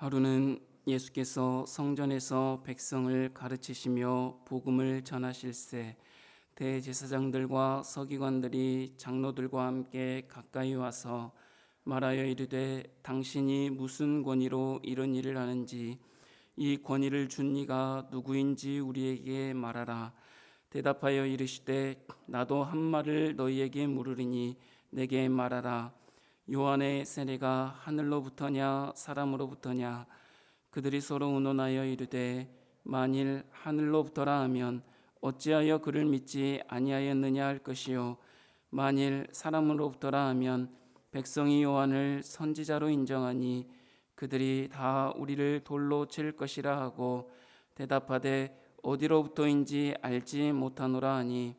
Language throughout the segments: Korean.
하루는 예수께서 성전에서 백성을 가르치시며 복음을 전하실세 대제사장들과 서기관들이 장로들과 함께 가까이 와서 말하여 이르되 당신이 무슨 권위로 이런 일을 하는지 이 권위를 준 이가 누구인지 우리에게 말하라. 대답하여 이르시되 나도 한 말을 너희에게 물으리니 내게 말하라 요한의 세례가 하늘로부터냐 사람으로부터냐 그들이 서로 의논하여 이르되 만일 하늘로부터라 하면 어찌하여 그를 믿지 아니하였느냐 할 것이요. 만일 사람으로부터라 하면 백성이 요한을 선지자로 인정하니 그들이 다 우리를 돌로 칠 것이라 하고 대답하되 어디로부터인지 알지 못하노라 하니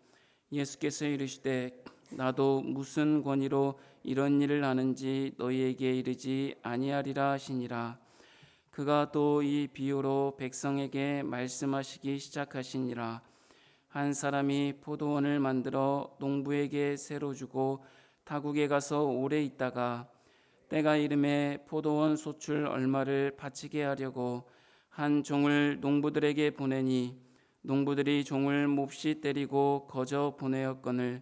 예수께서 이르시되 나도 무슨 권위로 이런 일을 하는지 너희에게 이르지 아니하리라 하시니라. 그가 또 이 비유로 백성에게 말씀하시기 시작하시니라. 한 사람이 포도원을 만들어 농부에게 새로 주고 타국에 가서 오래 있다가 때가 이름에 포도원 소출 얼마를 바치게 하려고 한 종을 농부들에게 보내니 농부들이 종을 몹시 때리고 거저 보내었거늘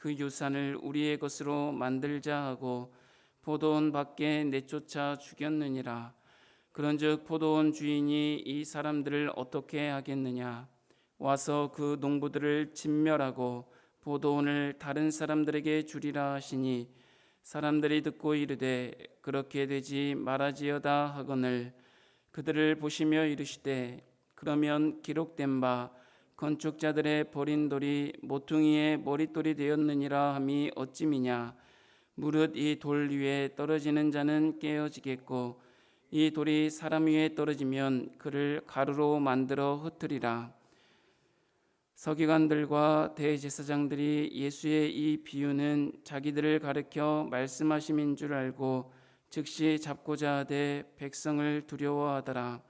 그 유산을 우리의 것으로 만들자 하고 포도원 밖에 내쫓아 죽였느니라. 그런즉 포도원 주인이 이 사람들을 어떻게 하겠느냐? 와서 그 농부들을 진멸하고 포도원을 다른 사람들에게 주리라 하시니 사람들이 듣고 이르되 그렇게 되지 말아지어다 하거늘 그들을 보시며 이르시되 그러면 기록된 바 건축자들의 버린 돌이 모퉁이의 머릿돌이 되었느니라 함이 어찌미냐 무릇 이 돌 위에 떨어지는 자는 깨어지겠고 이 돌이 사람 위에 떨어지면 그를 가루로 만들어 흩으리라 서기관들과 대제사장들이 예수의 이 비유는 자기들을 가르켜 말씀하심인 줄 알고 즉시 잡고자 하되 백성을 두려워하더라.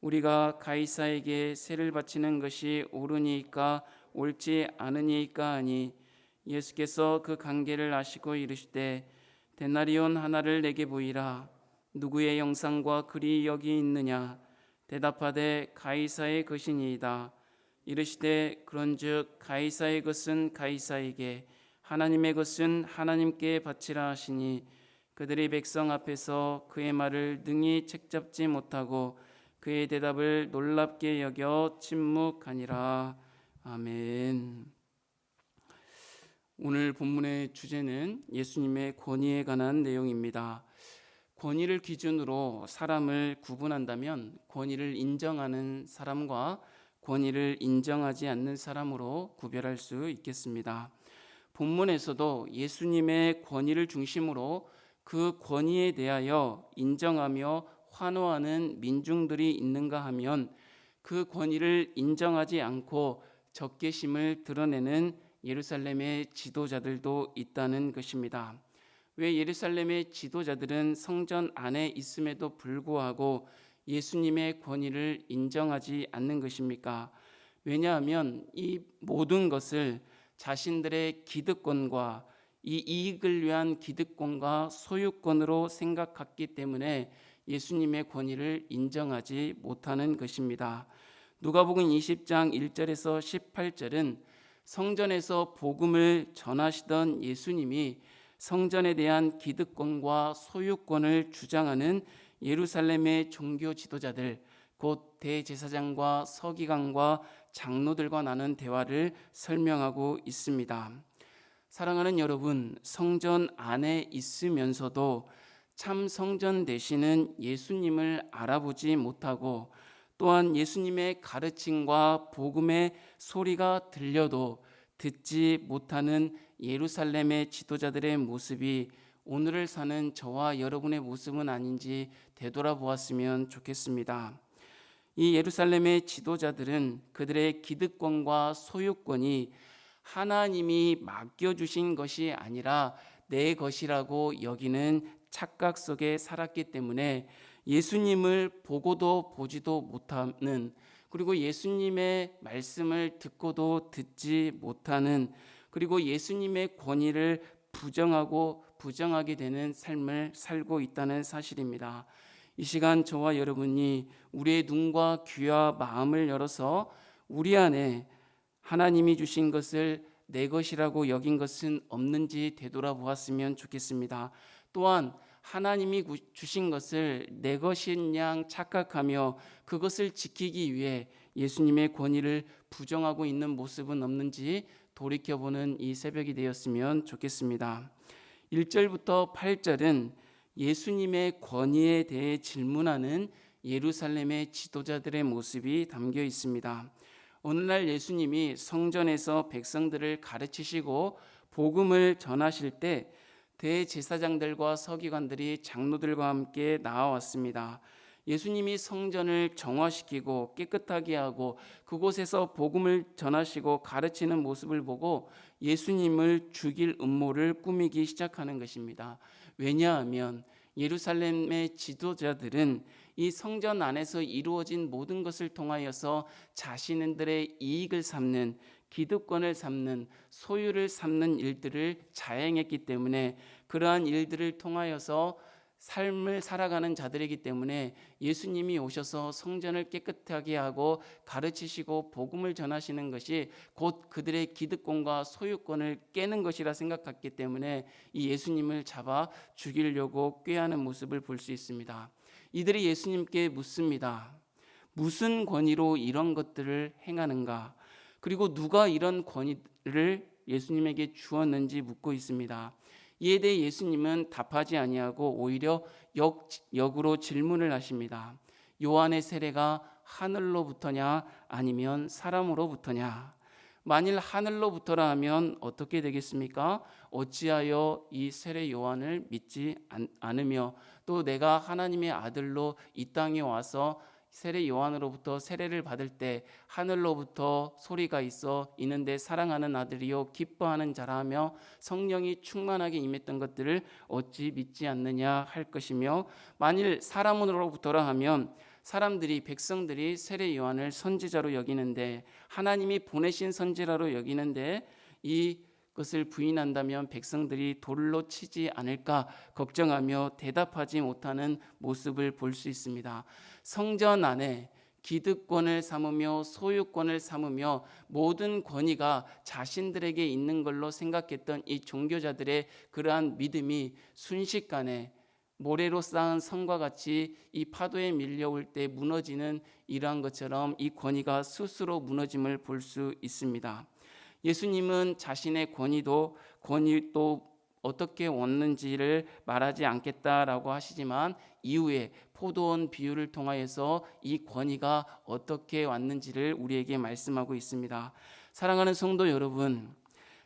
우리가 가이사에게 세를 바치는 것이 옳으니까 옳지 않으니까 하니 예수께서 그 관계를 아시고 이르시되 데나리온 하나를 내게 보이라. 누구의 영상과 글이 여기 있느냐? 대답하되 가이사의 것이니이다. 이르시되 그런즉 가이사의 것은 가이사에게 하나님의 것은 하나님께 바치라 하시니 그들이 백성 앞에서 그의 말을 능히 책잡지 못하고 그의 대답을 놀랍게 여겨 침묵하니라 아멘. 오늘 본문의 주제는 예수님의 권위에 관한 내용입니다. 권위를 기준으로 사람을 구분한다면 권위를 인정하는 사람과 권위를 인정하지 않는 사람으로 구별할 수 있겠습니다. 본문에서도 예수님의 권위를 중심으로 그 권위에 대하여 인정하며 환호하는 민중들이 있는가 하면 그 권위를 인정하지 않고 적개심을 드러내는 예루살렘의 지도자들도 있다는 것입니다. 왜 예루살렘의 지도자들은 성전 안에 있음에도 불구하고 예수님의 권위를 인정하지 않는 것입니까? 왜냐하면 이 모든 것을 자신들의 기득권과 이 이익을 위한 기득권과 소유권으로 생각했기 때문에 예수님의 권위를 인정하지 못하는 것입니다. 누가복음 20장 1절에서 18절은 성전에서 복음을 전하시던 예수님이 성전에 대한 기득권과 소유권을 주장하는 예루살렘의 종교 지도자들 곧 대제사장과 서기관과 장로들과 나눈 대화를 설명하고 있습니다. 사랑하는 여러분, 성전 안에 있으면서도 참 성전 되시는 예수님을 알아보지 못하고 또한 예수님의 가르침과 복음의 소리가 들려도 듣지 못하는 예루살렘의 지도자들의 모습이 오늘을 사는 저와 여러분의 모습은 아닌지 되돌아보았으면 좋겠습니다. 이 예루살렘의 지도자들은 그들의 기득권과 소유권이 하나님이 맡겨주신 것이 아니라 내 것이라고 여기는 착각 속에 살았기 때문에 예수님을 보고도 보지도 못하는 그리고 예수님의 말씀을 듣고도 듣지 못하는 그리고 예수님의 권위를 부정하고 부정하게 되는 삶을 살고 있다는 사실입니다. 이 시간 저와 여러분이 우리의 눈과 귀와 마음을 열어서 우리 안에 하나님이 주신 것을 내 것이라고 여긴 것은 없는지 되돌아보았으면 좋겠습니다. 또한 하나님이 주신 것을 내 것인 양 착각하며 그것을 지키기 위해 예수님의 권위를 부정하고 있는 모습은 없는지 돌이켜보는 이 새벽이 되었으면 좋겠습니다. 1절부터 8절은 예수님의 권위에 대해 질문하는 예루살렘의 지도자들의 모습이 담겨 있습니다. 오늘날 예수님이 성전에서 백성들을 가르치시고 복음을 전하실 때 대제사장들과 서기관들이 장로들과 함께 나와왔습니다. 예수님이 성전을 정화시키고 깨끗하게 하고 그곳에서 복음을 전하시고 가르치는 모습을 보고 예수님을 죽일 음모를 꾸미기 시작하는 것입니다. 왜냐하면 예루살렘의 지도자들은 이 성전 안에서 이루어진 모든 것을 통하여서 자신들의 이익을 삼는 기득권을 삼는 소유를 삼는 일들을 자행했기 때문에 그러한 일들을 통하여서 삶을 살아가는 자들이기 때문에 예수님이 오셔서 성전을 깨끗하게 하고 가르치시고 복음을 전하시는 것이 곧 그들의 기득권과 소유권을 깨는 것이라 생각했기 때문에 이 예수님을 잡아 죽이려고 꾀하는 모습을 볼 수 있습니다. 이들이 예수님께 묻습니다. 무슨 권위로 이런 것들을 행하는가? 그리고 누가 이런 권위를 예수님에게 주었는지 묻고 있습니다. 이에 대해 예수님은 답하지 아니하고 오히려 역, 역으로 질문을 하십니다. 요한의 세례가 하늘로부터냐 아니면 사람으로부터냐? 만일 하늘로부터라 하면 어떻게 되겠습니까? 어찌하여 이 세례 요한을 믿지 않으며 또 내가 하나님의 아들로 이 땅에 와서 세례 요한으로부터 세례를 받을 때 하늘로부터 소리가 있어 이는데 사랑하는 아들이요 기뻐하는 자라며 성령이 충만하게 임했던 것들을 어찌 믿지 않느냐 할 것이며 만일 사람으로부터라 하면 사람들이 백성들이 세례 요한을 선지자로 여기는데 하나님이 보내신 선지자로 여기는데 이 것을 부인한다면 백성들이 돌로 치지 않을까 걱정하며 대답하지 못하는 모습을 볼 수 있습니다. 성전 안에 기득권을 삼으며 소유권을 삼으며 모든 권위가 자신들에게 있는 걸로 생각했던 이 종교자들의 그러한 믿음이 순식간에 모래로 쌓은 성과 같이 이 파도에 밀려올 때 무너지는 이러한 것처럼 이 권위가 스스로 무너짐을 볼 수 있습니다. 예수님은 자신의 권위도 권위도 어떻게 왔는지를 말하지 않겠다라고 하시지만 이후에 포도원 비유를 통하여서 이 권위가 어떻게 왔는지를 우리에게 말씀하고 있습니다. 사랑하는 성도 여러분,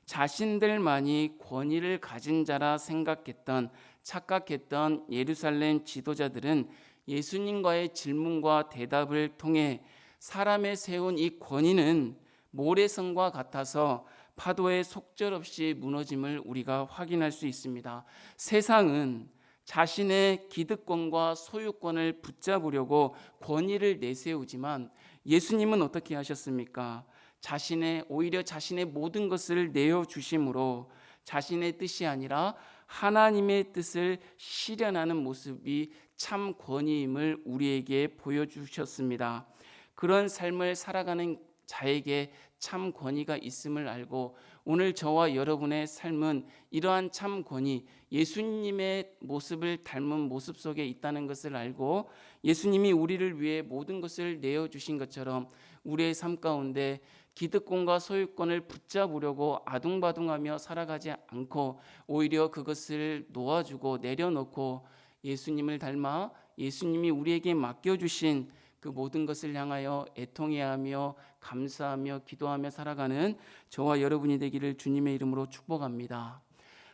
자신들만이 권위를 가진 자라 생각했던 착각했던 예루살렘 지도자들은 예수님과의 질문과 대답을 통해 사람의 세운 이 권위는 모래성과 같아서 파도에 속절없이 무너짐을 우리가 확인할 수 있습니다. 세상은 자신의 기득권과 소유권을 붙잡으려고 권위를 내세우지만 예수님은 어떻게 하셨습니까? 자신의 오히려 자신의 모든 것을 내어 주심으로 자신의 뜻이 아니라 하나님의 뜻을 실현하는 모습이 참 권위임을 우리에게 보여주셨습니다. 그런 삶을 살아가는 자에게 참 권위가 있음을 알고 오늘 저와 여러분의 삶은 이러한 참 권위, 예수님의 모습을 닮은 모습 속에 있다는 것을 알고 예수님이 우리를 위해 모든 것을 내어 주신 것처럼 우리의 삶 가운데 기득권과 소유권을 붙잡으려고 아둥바둥하며 살아가지 않고 오히려 그것을 놓아주고 내려놓고 예수님을 닮아 예수님이 우리에게 맡겨 주신 그 모든 것을 향하여 애통해하며 감사하며 기도하며 살아가는 저와 여러분이 되기를 주님의 이름으로 축복합니다.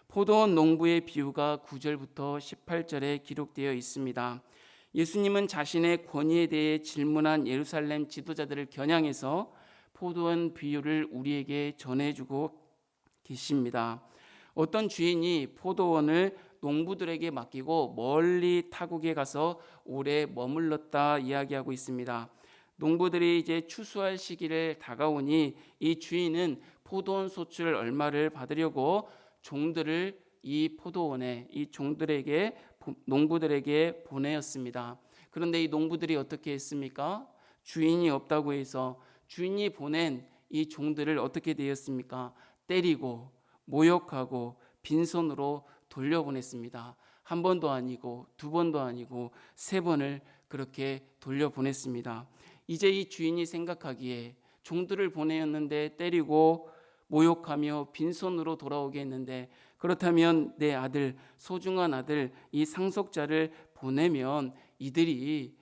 포도원 농부의 비유가 9절부터 18절에 기록되어 있습니다. 예수님은 자신의 권위에 대해 질문한 예루살렘 지도자들을 겨냥해서 포도원 비유를 우리에게 전해주고 계십니다. 어떤 주인이 포도원을 농부들에게 맡기고 멀리 타국에 가서 오래 머물렀다 이야기하고 있습니다. 농부들이 이제 추수할 시기를 다가오니 이 주인은 포도원 소출 얼마를 받으려고 종들을 이 포도원에 이 종들에게 농부들에게 보내었습니다. 그런데 이 농부들이 어떻게 했습니까? 주인이 없다고 해서 주인이 보낸 이 종들을 어떻게 되었습니까? 때리고 모욕하고 빈손으로 돌려보냈습니다. 한 번도 아니고 두 번도 아니고 세 번을 그렇게 돌려보냈습니다. 이제 이 주인이 생각하기에 종들을 보내었는데 때리고 모욕하며 빈손으로 돌아오게 했는데 그렇다면 내 아들 소중한 아들 이 상속자를 보내면 이들이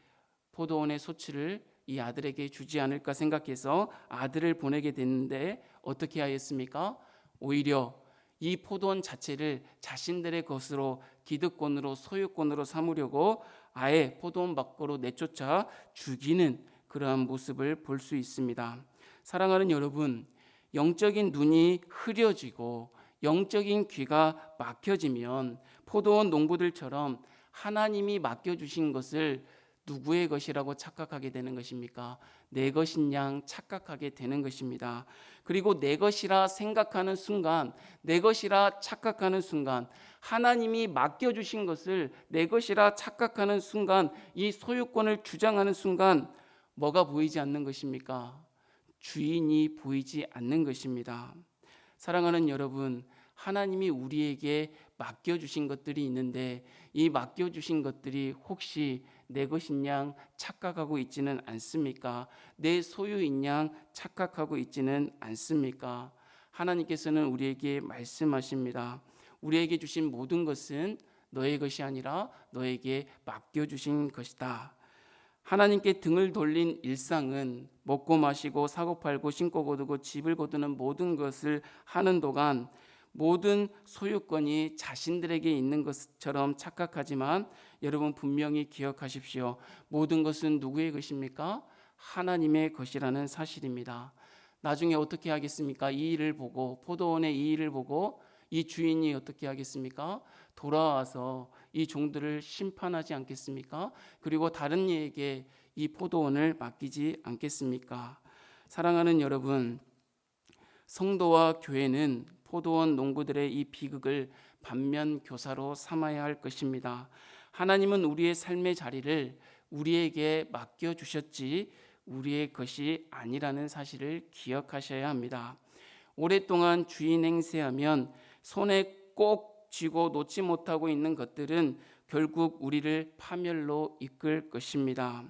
포도원의 소치를 이 아들에게 주지 않을까 생각해서 아들을 보내게 됐는데 어떻게 하였습니까? 오히려 이 포도원 자체를 자신들의 것으로 기득권으로 소유권으로 삼으려고 아예 포도원 밖으로 내쫓아 죽이는 그러한 모습을 볼 수 있습니다. 사랑하는 여러분, 영적인 눈이 흐려지고 영적인 귀가 막혀지면 포도원 농부들처럼 하나님이 맡겨주신 것을 누구의 것이라고 착각하게 되는 것입니까? 내 것인 양 착각하게 되는 것입니다. 그리고 내 것이라 생각하는 순간, 내 것이라 착각하는 순간, 하나님이 맡겨주신 것을 내 것이라 착각하는 순간, 이 소유권을 주장하는 순간, 뭐가 보이지 않는 것입니까? 주인이 보이지 않는 것입니다. 사랑하는 여러분, 하나님이 우리에게 맡겨주신 것들이 있는데 이 맡겨주신 것들이 혹시 내 것인 양 착각하고 있지는 않습니까? 내 소유인 양 착각하고 있지는 않습니까? 하나님께서는 우리에게 말씀하십니다. 우리에게 주신 모든 것은 너의 것이 아니라 너에게 맡겨주신 것이다. 하나님께 등을 돌린 일상은 먹고 마시고 사고 팔고 신고 거두고 집을 거두는 모든 것을 하는 동안 모든 소유권이 자신들에게 있는 것처럼 착각하지만 여러분 분명히 기억하십시오. 모든 것은 누구의 것입니까? 하나님의 것이라는 사실입니다. 나중에 어떻게 하겠습니까? 이 일을 보고 포도원의 이 일을 보고 이 주인이 어떻게 하겠습니까? 돌아와서 이 종들을 심판하지 않겠습니까? 그리고 다른 이에게 이 포도원을 맡기지 않겠습니까? 사랑하는 여러분, 성도와 교회는 포도원 농부들의 이 비극을 반면 교사로 삼아야 할 것입니다. 하나님은 우리의 삶의 자리를 우리에게 맡겨 주셨지 우리의 것이 아니라는 사실을 기억하셔야 합니다. 오랫동안 주인 행세하면 손에 꼭 쥐고 놓지 못하고 있는 것들은 결국 우리를 파멸로 이끌 것입니다.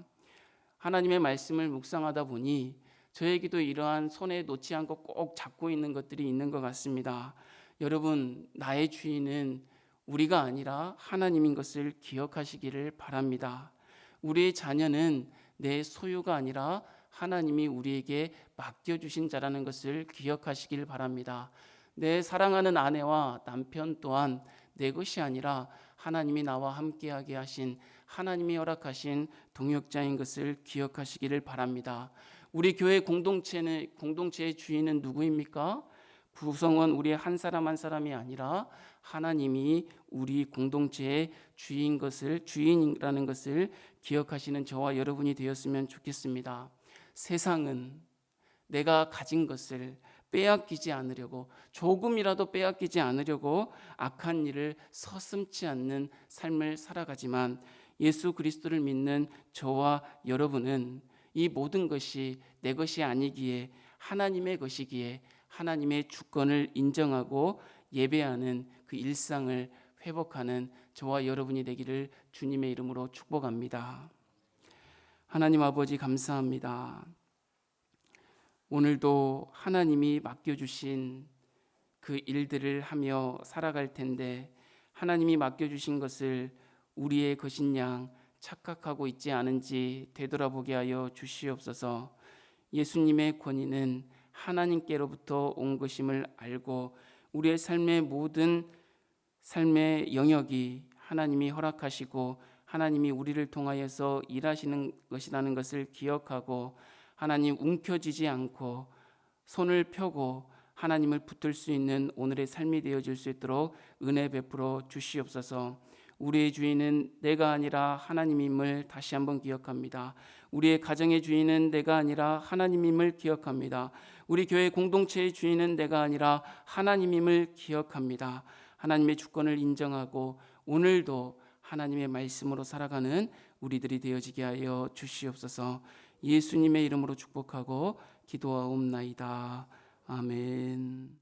하나님의 말씀을 묵상하다 보니 저에게도 이러한 손에 놓지 않고 꼭 잡고 있는 것들이 있는 것 같습니다. 여러분, 나의 주인은 우리가 아니라 하나님인 것을 기억하시기를 바랍니다. 우리의 자녀는 내 소유가 아니라 하나님이 우리에게 맡겨주신 자라는 것을 기억하시길 바랍니다. 내 사랑하는 아내와 남편 또한 내 것이 아니라 하나님이 나와 함께하게 하신 하나님이 허락하신 동역자인 것을 기억하시기를 바랍니다. 우리 교회 공동체는 공동체의 주인은 누구입니까? 구성원 우리 한 사람 한 사람이 아니라 하나님이 우리 공동체의 주인 것을 주인이라는 것을 기억하시는 저와 여러분이 되었으면 좋겠습니다. 세상은 내가 가진 것을 빼앗기지 않으려고 조금이라도 빼앗기지 않으려고 악한 일을 서슴지 않는 삶을 살아가지만 예수 그리스도를 믿는 저와 여러분은 이 모든 것이 내 것이 아니기에 하나님의 것이기에 하나님의 주권을 인정하고 예배하는 그 일상을 회복하는 저와 여러분이 되기를 주님의 이름으로 축복합니다. 하나님 아버지 감사합니다. 오늘도 하나님이 맡겨주신 그 일들을 하며 살아갈 텐데 하나님이 맡겨주신 것을 우리의 것인 양 착각하고 있지 않은지 되돌아보게 하여 주시옵소서. 예수님의 권위는 하나님께로부터 온 것임을 알고 우리의 삶의 모든 삶의 영역이 하나님이 허락하시고 하나님이 우리를 통하여서 일하시는 것이라는 것을 기억하고 하나님 움켜쥐지 않고 손을 펴고 하나님을 붙들 수 있는 오늘의 삶이 되어질 수 있도록 은혜 베풀어 주시옵소서. 우리의 주인은 내가 아니라 하나님임을 다시 한번 기억합니다. 우리의 가정의 주인은 내가 아니라 하나님임을 기억합니다. 우리 교회 공동체의 주인은 내가 아니라 하나님임을 기억합니다. 하나님의 주권을 인정하고 오늘도 하나님의 말씀으로 살아가는 우리들이 되어지게 하여 주시옵소서. 예수님의 이름으로 축복하고 기도하옵나이다. 아멘.